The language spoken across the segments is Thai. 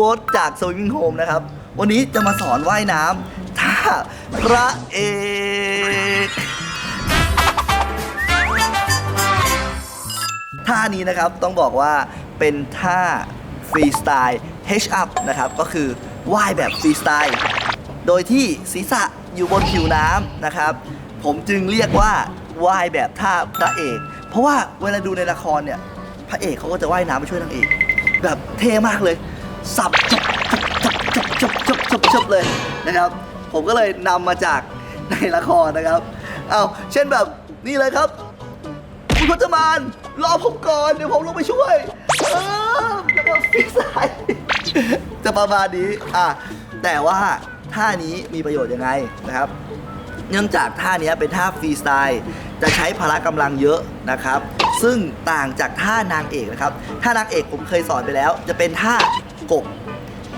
บ๊ทจากสวิงโฮมนะครับ วันนี้จะมาสอนว่ายน้ำท่าพระเอกท่านี้นะครับต้องบอกว่าเป็นท่าฟรีสไตล์ H up นะครับ ก็คือว่ายแบบฟรีสไตล์ โดยที่ศีรษะอยู่บนผิวน้ำนะครับ ผมจึงเรียกว่าว่ายแบบท่าพระเอก เพราะว่าเวลาดูในละครเนี่ย พระเอกเขาก็จะว่ายน้ำไปช่วยนางเอก แบบเท่มากเลย สับจับจับจับจับจับจับจับเลยนะครับ ผมก็เลยนำมาจากในละครนะครับเอาเช่นแบบนี่เลยครับ คุณพจมานรอผมก่อนเดี๋ยวผมลงไปช่วยเออแล้วก็ฟิกสาจะประมาณนี้อะแต่ว่าท่านี้มีประโยชน์ยังไงนะครับ เนื่องจากท่านี้เป็นท่าฟรีสไตล์จะใช้พละกำลังเยอะนะครับ ซึ่งต่างจากท่านางเอกนะครับ ท่านางเอกผมเคยสอนไปแล้ว จะเป็นท่า กบ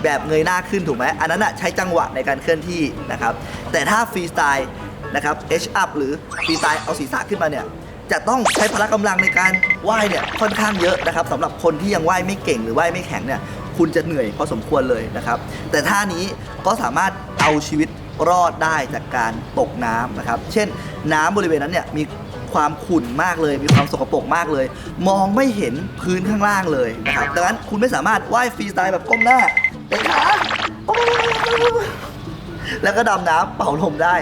แบบเงยหน้าขึ้นถูกไหมอันนั้นอะใช้จังหวะในการเคลื่อนที่นะครับ แต่ถ้าฟรีสไตล์นะครับ H up หรือฟรีสไตล์เอาศีรษะขึ้นมาเนี่ยจะต้องใช้พละกำลังในการว่ายเนี่ยค่อนข้างเยอะนะครับสำหรับคนที่ยังว่ายไม่เก่งหรือว่ายไม่แข็งเนี่ยคุณจะเหนื่อยพอสมควรเลยนะครับ แต่ท่านี้ก็สามารถเอาชีวิตรอดได้จากการตกน้ำนะครับ เช่นน้ำบริเวณนั้นเนี่ยมี ความขุ่นมากเลย มีความสกปรกมากเลย มองไม่เห็นพื้นข้างล่างเลยนะครับดังนั้นคุณไม่สามารถว่ายฟรีสไตล์แบบก้มหน้าเตะขาแล้วก็ดำน้ำเป่าลมได้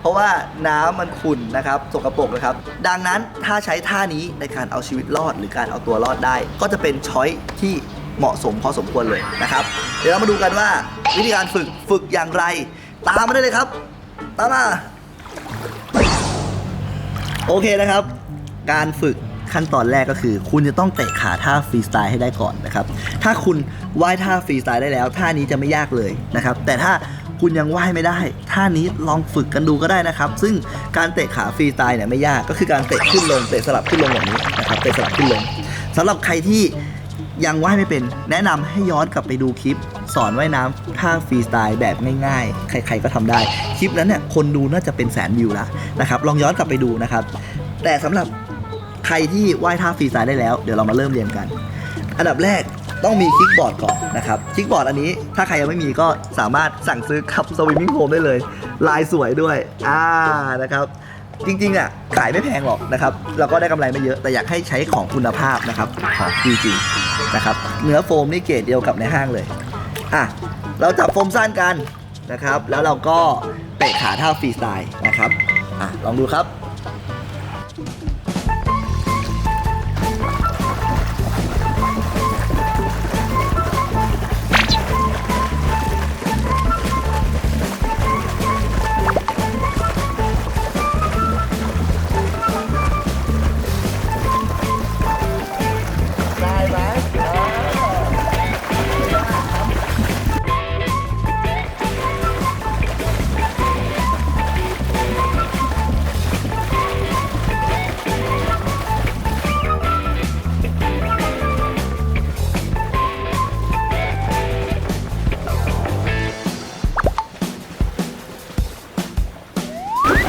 เพราะว่าน้ำมันขุ่นนะครับสกปรกนะครับ ดังนั้นถ้าใช้ท่านี้ในการเอาชีวิตรอดหรือการเอาตัวรอดได้ ก็จะเป็นช้อยที่เหมาะสมพอสมควรเลยนะครับ เดี๋ยวเรามาดูกันว่าวิธีการฝึกฝึกอย่างไร ตามมาได้เลยครับ ตามมา โอเคนะครับ การฝึกขั้นตอนแรกก็คือ คุณจะต้องเตะขาท่าฟรีสไตล์ให้ได้ก่อนนะครับ ถ้าคุณว่ายท่าฟรีสไตล์ได้แล้ว ท่านี้จะไม่ยากเลยนะครับ แต่ถ้าคุณยังว่ายไม่ได้ ท่านี้ลองฝึกกันดูก็ได้นะครับ ซึ่งการเตะขาฟรีสไตล์เนี่ยไม่ยาก ก็คือการเตะขึ้นลง เตะสลับขึ้นลงแบบนี้นะครับ เตะสลับขึ้นลงสำหรับใครที่ ยังว่ายไม่เป็น แนะนำให้ย้อนกลับไปดูคลิป สอนว่ายน้ำท่าฟรีสไตล์แบบง่ายๆ ใคร ๆก็ทำได้ คลิปนั้นเนี่ยคนดูน่าจะเป็นแสนวิวล้วนะครับ ลองย้อนกลับไปดูนะครับ แต่สำหรับใครที่ว่ายท่าฟรีสไตล์ได้แล้ว เดี๋ยวเรามาเริ่มเรียนกัน อันดับแรกต้องมีคิกบอร์ดก่อนนะครับคิกบอร์ดอันนี้ถ้าใครยังไม่มีก็สามารถสั่งซื้อกับสวิมมิ่งโฮมได้เลย ลายสวยด้วยอ่านะครับจริงๆอะขายไม่แพงหรอกนะครับ เราก็ได้กำไรไม่เยอะแต่อยากให้ใช้ของคุณภาพนะครับ ของจริงๆ นะครับเนื้อโฟมนี่เกรดเดียวกับในห้างเลยอะเราจับโฟมสั้นกันนะครับ แล้วเราก็เตะขาท่าฟรีสไตล์นะครับอะลองดูครับ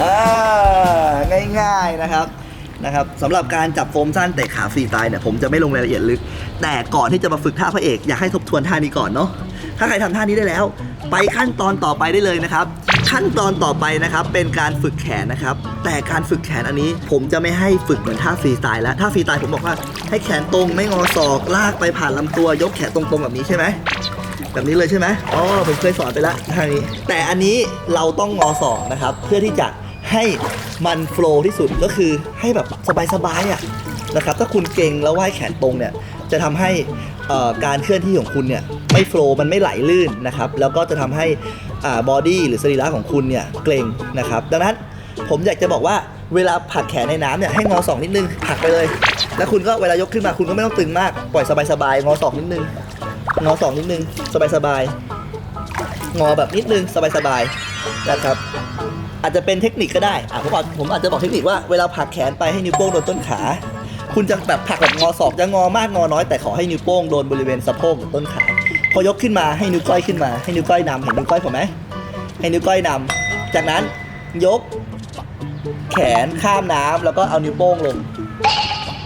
อ่าง่ายๆนะครับนะครับสำหรับการจับโฟมสั้นเตะขาฟรีสไตล์เนี่ยผมจะไม่ลงรายละเอียดลึก แต่ก่อนที่จะมาฝึกท่าพระเอกอยากให้ทบทวนท่านี้ก่อนเนาะถ้าใครทำท่านี้ได้แล้ว ไปขั้นตอนต่อไปได้เลยนะครับ ขั้นตอนต่อไปนะครับเป็นการฝึกแขนนะครับ แต่การฝึกแขนอันนี้ ผมจะไม่ให้ฝึกเหมือนท่าฟรีสไตล์แล้วท่าฟรีสไตล์ผมบอกว่าให้แขนตรงไม่งอศอกลากไปผ่านลำตัวยกแขนตรงๆแบบนี้ใช่ไหมแบบนี้เลยใช่ไหมอ๋อผมเคยสอนไปแล้วท่านี้ แต่อันนี้เราต้องงอศอกนะครับ เพื่อที่จะ ให้มันโฟล์ที่สุดก็คือให้แบบสบายๆอะนะครับถ้าคุณเก่งแล้วว่ายแขนตรงเนี่ยจะทำให้การเคลื่อนที่ของคุณเนี่ยไม่โฟล์มันไม่ไหลลื่นนะครับแล้วก็จะทำให้บอดี้หรือสรีระของคุณเนี่ยเกร็งนะครับดังนั้นผมอยากจะบอกว่าเวลาผักแขนในน้ำเนี่ยให้งอศอกนิดนึงผักไปเลย แล้วคุณก็เวลายกขึ้นมาคุณก็ไม่ต้องตึงมากปล่อยสบายๆงอศอกนิดนึงงอสองนิดนึงสบายสบายๆงอแบบนิดนึงสบายสบายๆนะครับ อาจจะเป็นเทคนิคก็ได้อะผมอาจผมอาจจะบอกเทคนิคว่าเวลาผลักแขนไปให้นิ้วโป้งโดนต้นขา คุณจะแบบผลักแบบงอศอกจะงอมากงอน้อยแต่ขอให้นิ้วโป้งโดนบริเวณสะโพกหรือต้นขา พอยกขึ้นมาให้นิ้วก้อยขึ้นมาให้นิ้วก้อยนำเห็นนิ้วก้อยผมไหมให้นิ้วก้อยนำจากนั้นยก แขนข้ามน้ำแล้วก็เอานิ้วโป้งลง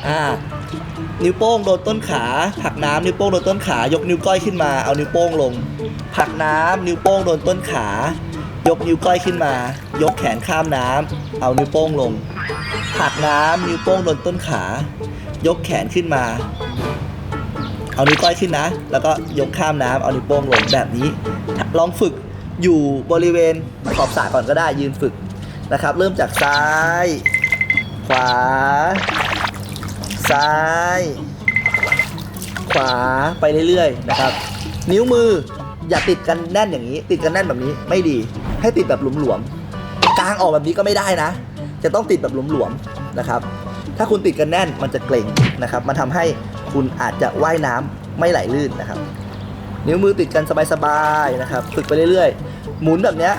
อ่านิ้วโป้งโดนต้นขาผลักน้ำนิ้วโป้งโดนต้นขายกนิ้วก้อยขึ้นมาเอานิ้วโป้งลงผลักน้ำนิ้วโป้งโดนต้นขา ยกนิ้วก้อยขึ้นมา ยกแขนข้ามน้ำเอานิ้วโป้งลง ผักน้ำนิ้วโป้งโดนต้นขา ยกแขนขึ้นมา เอานิ้วก้อยขึ้นนะ แล้วก็ยกข้ามน้ำเอานิ้วโป้งลงแบบนี้ ลองฝึกอยู่บริเวณขอบสระก่อนก็ได้ยืนฝึกนะครับ เริ่มจากซ้าย ขวา ซ้าย ขวาไปเรื่อยๆนะครับ นิ้วมืออย่าติดกันแน่นอย่างนี้ ติดกันแน่นแบบนี้ไม่ดี ให้ติดแบบหลวมๆกลางออกแบบนี้ก็ไม่ได้นะ จะต้องติดแบบหลวมๆนะครับ ถ้าคุณติดกันแน่นมันจะเกร็งนะครับ มันทำให้คุณอาจจะว่ายน้ำไม่ไหลลื่นนะครับ นิ้วมือติดกันสบายๆนะครับ ฝึกไปเรื่อยๆ หมุนแบบนี้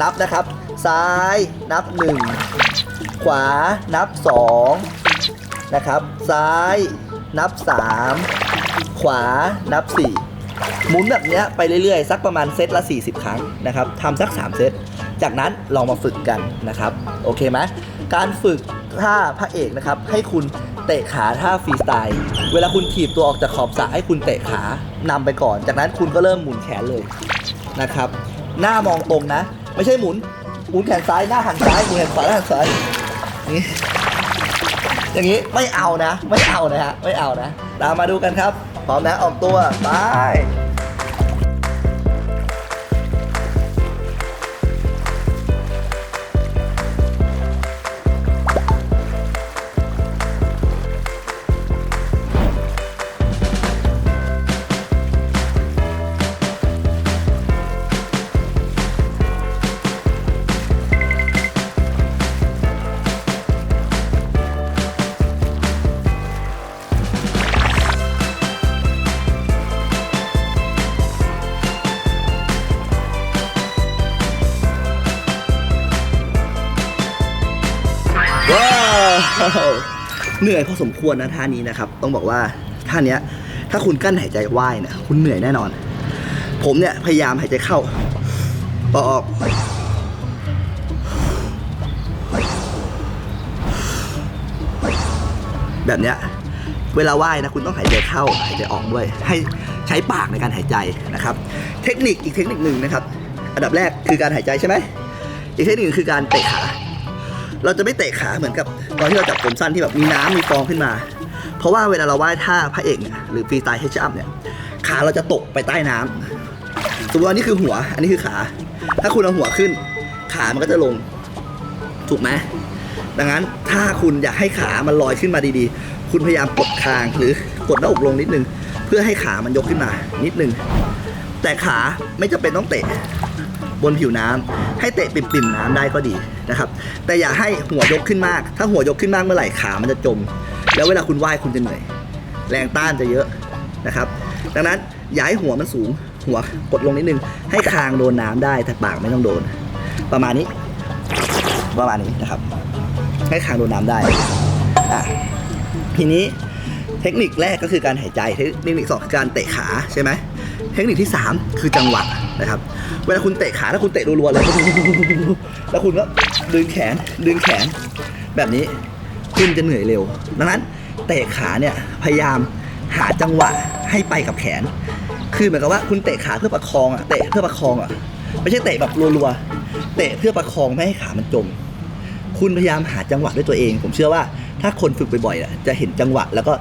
นับนะครับ ซ้ายนับ 1 ขวานับ 2 นะครับ ซ้ายนับ 3 ขวานับ 4 หมุนแบบนี้ไปเรื่อยๆ สักประมาณเซตละ 40 ครั้งนะครับทำสัก 3 เซต จากนั้นลองมาฝึกกันนะครับ โอเคไหมการฝึกท่าพระเอกนะครับ ให้คุณเตะขาท่าฟรีสไตล์ เวลาคุณถีบตัวออกจากขอบสระให้คุณเตะขานำไปก่อน จากนั้นคุณก็เริ่มหมุนแขนเลยนะครับ หน้ามองตรงนะ ไม่ใช่หมุน หมุนแขนซ้ายหน้าหันซ้ายหมุนแขนขวาหน้าหันซ้ายนี้อย่างนี้ไม่เอานะ ไม่เอานะฮะไม่เอานะตามมาดูกันครับ พร้อมนะออกตัวไปาวเหนื่อยพอสมควรนะท่านี้นะครับ ต้องบอกว่าท่าเนี้ย ถ้าคุณกั้นหายใจว่ายเนี่ยคุณเหนื่อยแน่นอน ผมเนี่ยพยายามหายใจเข้าปออก แบบเนี้ยเวลาว่ายนะคุณต้องหายใจเข้าหายใจออกด้วย ให้ใช้ปากในการหายใจนะครับ เทคนิคอีกเทคนิคหนึ่งนะครับ อันดับแรกคือการหายใจใช่ไหมอีกเทคนิคหนึ่งคือการเตะขา เราจะไม่เตะขาเหมือนกับตอนที่เราจับผมสั้นที่แบบมีน้ำมีฟองขึ้นมา เพราะว่าเวลาเราว่ายท่าพระเอกเนี่ยหรือฟรีสไตล์เฮชอัพเนี่ยขาเราจะตกไปใต้น้ำสมมติว่านี่คือหัว อันนี้คือขา ถ้าคุณเอาหัวขึ้น ขามันก็จะลง ถูกไหมดังนั้นถ้าคุณอยากให้ขามันลอยขึ้นมาดีๆ คุณพยายามกดคางหรือกดหน้าอกลงนิดนึง เพื่อให้ขามันยกขึ้นมานิดนึง แต่ขาไม่จำเป็นต้องเตะ บนผิวน้ำให้เตะปิ่มๆน้ำได้ก็ดีนะครับแต่อย่าให้หัวยกขึ้นมาก ถ้าหัวยกขึ้นมากเมื่อไหร่ขามันจะจม แล้วเวลาคุณว่ายคุณจะเหนื่อย แรงต้านจะเยอะนะครับ ดังนั้นอย่าให้หัวมันสูงหัวกดลงนิดนึง ให้คางโดนน้ำได้แต่ปากไม่ต้องโดน ประมาณนี้ ประมาณนี้นะครับ ให้คางโดนน้ำได้อะทีนี้เทคนิคแรกก็คือการหายใจ เทคนิคสองคือการเตะขาใช่ไหม ทคนิคที่ 3 คือจังหวะนะครับ เวลาคุณเตะขาถ้าคุณเตะรัวๆเลยแล้วคุณก็ดึงแขนดึงแขน แบบนี้คุณจะเหนื่อยเร็ว ดังนั้นเตะขาเนี่ยพยายามหาจังหวะให้ไปกับแขน คือเหมือนกับว่าคุณเตะขาเพื่อประคองอะเตะเพื่อประคองอะไม่ใช่เตะแบบรัวๆเตะเพื่อประคองไม่ให้ขามันจม คุณพยายามหาจังหวะด้วยตัวเอง ผมเชื่อว่าถ้าคนฝึกบ่อยๆจะเห็นจังหวะแล้วก็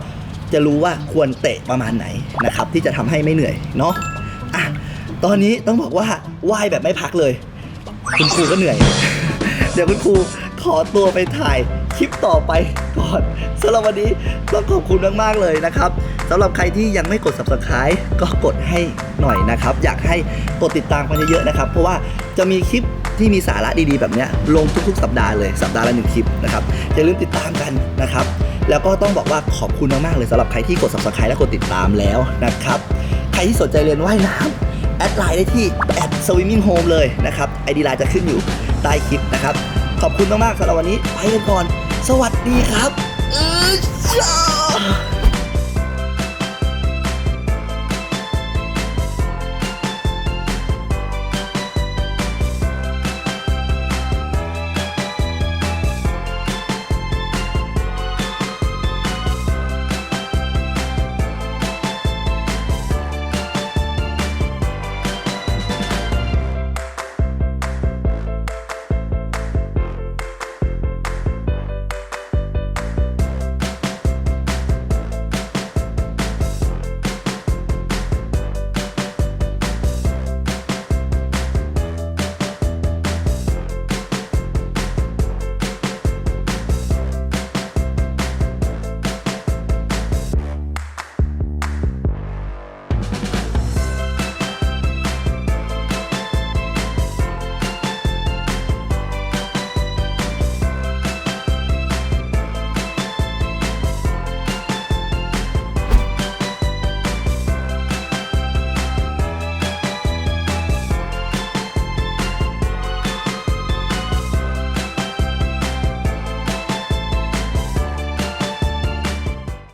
จะรู้ว่าควรเตะประมาณไหนนะครับ ที่จะทำให้ไม่เหนื่อยเนาะอะตอนนี้ต้องบอกว่าว่ายแบบไม่พักเลย คุณครูก็เหนื่อย เดี๋ยวคุณครูขอตัวไปถ่ายคลิปต่อไปก่อนสำหรับวันนี้ต้องขอบคุณมากๆเลยนะครับสำหรับใครที่ยังไม่กด subscribe ก็กดให้หน่อยนะครับ อยากให้กดติดตามกันเยอะๆนะครับ เพราะว่าจะมีคลิปที่มีสาระดีๆ แบบเนี้ยลงทุกๆ สัปดาห์เลยสัปดาห์ละหนึ่งคลิปนะครับอย่าลืมติดตามกันนะครับ แล้วก็ต้องบอกว่าขอบคุณมากๆเลยสำหรับใครที่กด subscribe และกดติดตามแล้วนะครับ ใครที่สนใจเรียนว่ายน้ำแอดไลน์ได้ที่แอดสวิมมิ่งโฮมเลยนะครับไอดีไลน์จะขึ้นอยู่ใต้คลิปนะครับ ขอบคุณมากๆสำหรับวันนี้ไปกันก่อน สวัสดีครับ เออ